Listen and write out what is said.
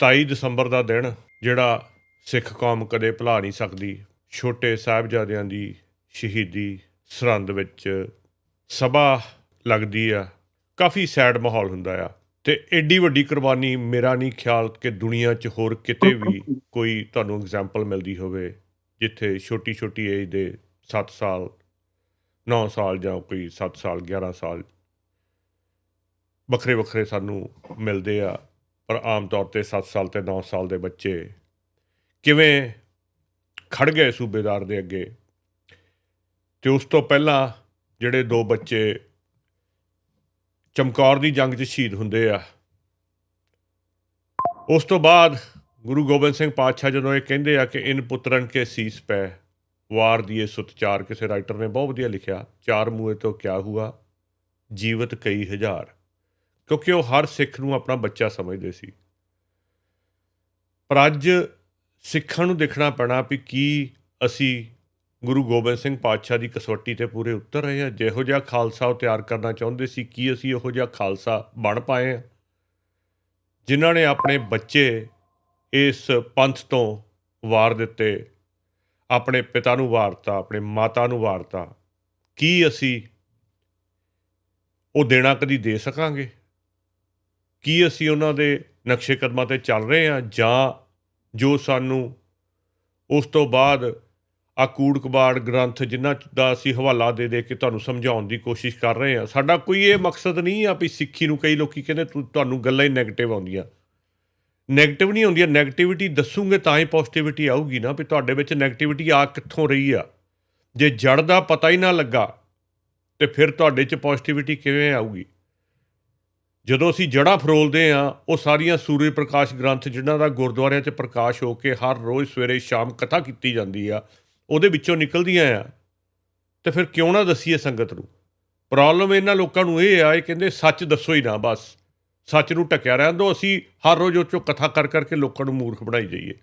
27 ਦਸੰਬਰ ਦਾ ਦਿਨ, ਜਿਹੜਾ ਸਿੱਖ ਕੌਮ ਕਦੇ ਭੁਲਾ ਨਹੀਂ ਸਕਦੀ, ਛੋਟੇ ਸਾਹਿਬਜ਼ਾਦਿਆਂ ਦੀ ਸ਼ਹੀਦੀ ਸਰਹੰਦ ਵਿੱਚ ਸਭਾ ਲੱਗਦੀ ਆ, ਕਾਫੀ ਸੈਡ ਮਾਹੌਲ ਹੁੰਦਾ ਆ। ਤੇ ਐਡੀ ਵੱਡੀ ਕੁਰਬਾਨੀ ਮੇਰਾ ਨਹੀਂ ਖਿਆਲ ਕਿ ਦੁਨੀਆ 'ਚ ਹੋਰ ਕਿਤੇ ਵੀ ਕੋਈ ਤੁਹਾਨੂੰ ਐਗਜ਼ਾਮਪਲ ਮਿਲਦੀ ਹੋਵੇ, ਜਿੱਥੇ ਛੋਟੀ ਛੋਟੀ ਏਜ ਦੇ 7 ਸਾਲ 9 ਸਾਲ ਜਾਂ ਕੋਈ 7 ਸਾਲ 11 ਸਾਲ ਵੱਖਰੇ ਵੱਖਰੇ ਸਾਨੂੰ ਮਿਲਦੇ ਆ। ਪਰ ਆਮ ਤੌਰ ਤੇ 7 ਸਾਲ ਤੇ 9 ਸਾਲ ਦੇ ਬੱਚੇ ਕਿਵੇਂ ਖੜ ਗਏ ਸੂਬੇਦਾਰ ਦੇ ਅੱਗੇ? ਤੇ ਉਸ ਤੋਂ ਪਹਿਲਾਂ ਜਿਹੜੇ ਦੋ ਬੱਚੇ ਚਮਕੌਰ ਦੀ ਜੰਗ 'ਚ ਸ਼ਹੀਦ ਹੁੰਦੇ ਆ, ਉਸ ਤੋਂ ਬਾਅਦ ਗੁਰੂ ਗੋਬਿੰਦ ਸਿੰਘ ਪਾਤਸ਼ਾਹ ਜਦੋਂ ਇਹ ਕਹਿੰਦੇ ਆ ਕਿ ਇਨ ਪੁੱਤਰਨ ਕੇ ਸੀਸ ਪੈ, ਵਾਰ ਦੀਏ ਸੁਤਚਾਰ ਕਿਸੇ ਰਾਈਟਰ ਨੇ ਬਹੁਤ ਵਧੀਆ ਲਿਖਿਆ, ਚਾਰ ਮੂਏ ਤੋਂ ਕਿਆ ਹੁਆ? ਜੀਵਤ ਕਈ ਹਜ਼ਾਰ। ਕਿਉਂਕਿ ਉਹ ਹਰ ਸਿੱਖ ਨੂੰ ਆਪਣਾ ਬੱਚਾ ਸਮਝਦੇ ਸੀ। ਪਰ ਅੱਜ ਸਿੱਖਾਂ ਨੂੰ ਦੇਖਣਾ ਪੈਣਾ ਵੀ ਕੀ ਅਸੀਂ ਗੁਰੂ ਗੋਬਿੰਦ ਸਿੰਘ ਪਾਤਸ਼ਾਹ ਦੀ ਕਸਵੱਟੀ ਤੇ ਪੂਰੇ ਉਤਰ ਰਹੇ ਹਾਂ। ਜਿਹੋ ਜਿਹਾ ਖਾਲਸਾ ਉਹ ਤਿਆਰ ਕਰਨਾ ਚਾਹੁੰਦੇ ਸੀ, ਕੀ ਅਸੀਂ ਉਹੋ ਜਿਹਾ ਖਾਲਸਾ ਬਣ ਪਾਏ ਹਾਂ? ਜਿਨ੍ਹਾਂ ਨੇ ਆਪਣੇ ਬੱਚੇ ਇਸ ਪੰਥ ਤੋਂ ਵਾਰ ਦਿੱਤੇ, ਆਪਣੇ ਪਿਤਾ ਨੂੰ ਵਾਰਤਾ, ਆਪਣੇ ਮਾਤਾ ਨੂੰ ਵਾਰਤਾ, ਕੀ ਅਸੀਂ ਉਹ ਦੇਣਾ ਕਦੀ ਦੇ ਸਕਾਂਗੇ? ਕੀ ਅਸੀਂ ਉਹਨਾਂ ਦੇ ਨਕਸ਼ੇ ਕਦਮਾਂ ਤੇ ਚੱਲ ਰਹੇ ਹਾਂ ਜਾਂ ਜੋ ਸਾਨੂੰ ਉਸ ਤੋਂ ਬਾਅਦ ਆ ਕੂੜ ਕਬਾੜ ਗ੍ਰੰਥ ਜਿਨ੍ਹਾਂ ਦਾ ਅਸੀਂ ਹਵਾਲਾ ਦੇ ਦੇ ਕੇ ਤੁਹਾਨੂੰ ਸਮਝਾਉਣ ਦੀ ਕੋਸ਼ਿਸ਼ ਕਰ ਰਹੇ ਹਾਂ। ਸਾਡਾ ਕੋਈ ਇਹ ਮਕਸਦ ਨਹੀਂ ਆ ਵੀ ਸਿੱਖੀ ਨੂੰ ਕਈ ਲੋਕੀ ਕਹਿੰਦੇ ਤੁ- ਤੁਹਾਨੂੰ ਗੱਲਾਂ ਹੀ ਨੈਗੇਟਿਵ ਆਉਂਦੀਆਂ। ਨੈਗੇਟਿਵ ਨਹੀਂ ਆਉਂਦੀਆਂ ਨੈਗੇਟਿਵਿਟੀ ਦੱਸੂਗੇ ਤਾਂ ਹੀ ਪੋਜ਼ਿਟਿਵਿਟੀ ਆਊਗੀ ਨਾ ਵੀ ਤੁਹਾਡੇ ਵਿੱਚ ਨੈਗੇਟਿਵਿਟੀ ਆ ਕਿੱਥੋਂ ਰਹੀ ਆ। ਜੇ ਜੜ ਦਾ ਪਤਾ ਹੀ ਨਾ ਲੱਗਾ ਤੇ ਫਿਰ ਤੁਹਾਡੇ 'ਚ ਪੋਜ਼ਿਟਿਵਿਟੀ ਕਿਵੇਂ ਆਊਗੀ? ਜਦੋਂ ਅਸੀਂ ਜੜ੍ਹਾਂ ਫਰੋਲਦੇ ਆ ਉਹ ਸਾਰੀਆਂ ਸੂਰਜ ਪ੍ਰਕਾਸ਼ ਗ੍ਰੰਥ ਜਿਨ੍ਹਾਂ ਦਾ ਗੁਰਦੁਆਰਿਆਂ 'ਚ ਪ੍ਰਕਾਸ਼ ਹੋ ਕੇ ਹਰ ਰੋਜ਼ ਸਵੇਰੇ ਸ਼ਾਮ ਕਥਾ ਕੀਤੀ ਜਾਂਦੀ ਆ, ਉਹਦੇ ਵਿੱਚੋਂ ਨਿਕਲਦੀਆਂ ਆ। ਤੇ ਫਿਰ ਕਿਉਂ ਨਾ ਦਸੀਏ ਸੰਗਤ ਨੂੰ? ਪ੍ਰੋਬਲਮ ਇਹਨਾਂ ਲੋਕਾਂ ਨੂੰ ਇਹ ਆ, ਇਹ ਕਹਿੰਦੇ ਸੱਚ ਦੱਸੋ ਹੀ ਨਾ ਬਸ। ਸੱਚ ਨੂੰ ਟਕਿਆ ਰਹਿਣ ਦਿਓ, ਅਸੀਂ ਹਰ ਰੋਜ਼ ਉਹ ਚੋਂ ਕਥਾ ਕਰ ਕਰਕੇ ਲੋਕਾਂ ਨੂੰ ਮੂਰਖ ਬਣਾਈ ਜਾਈਏ।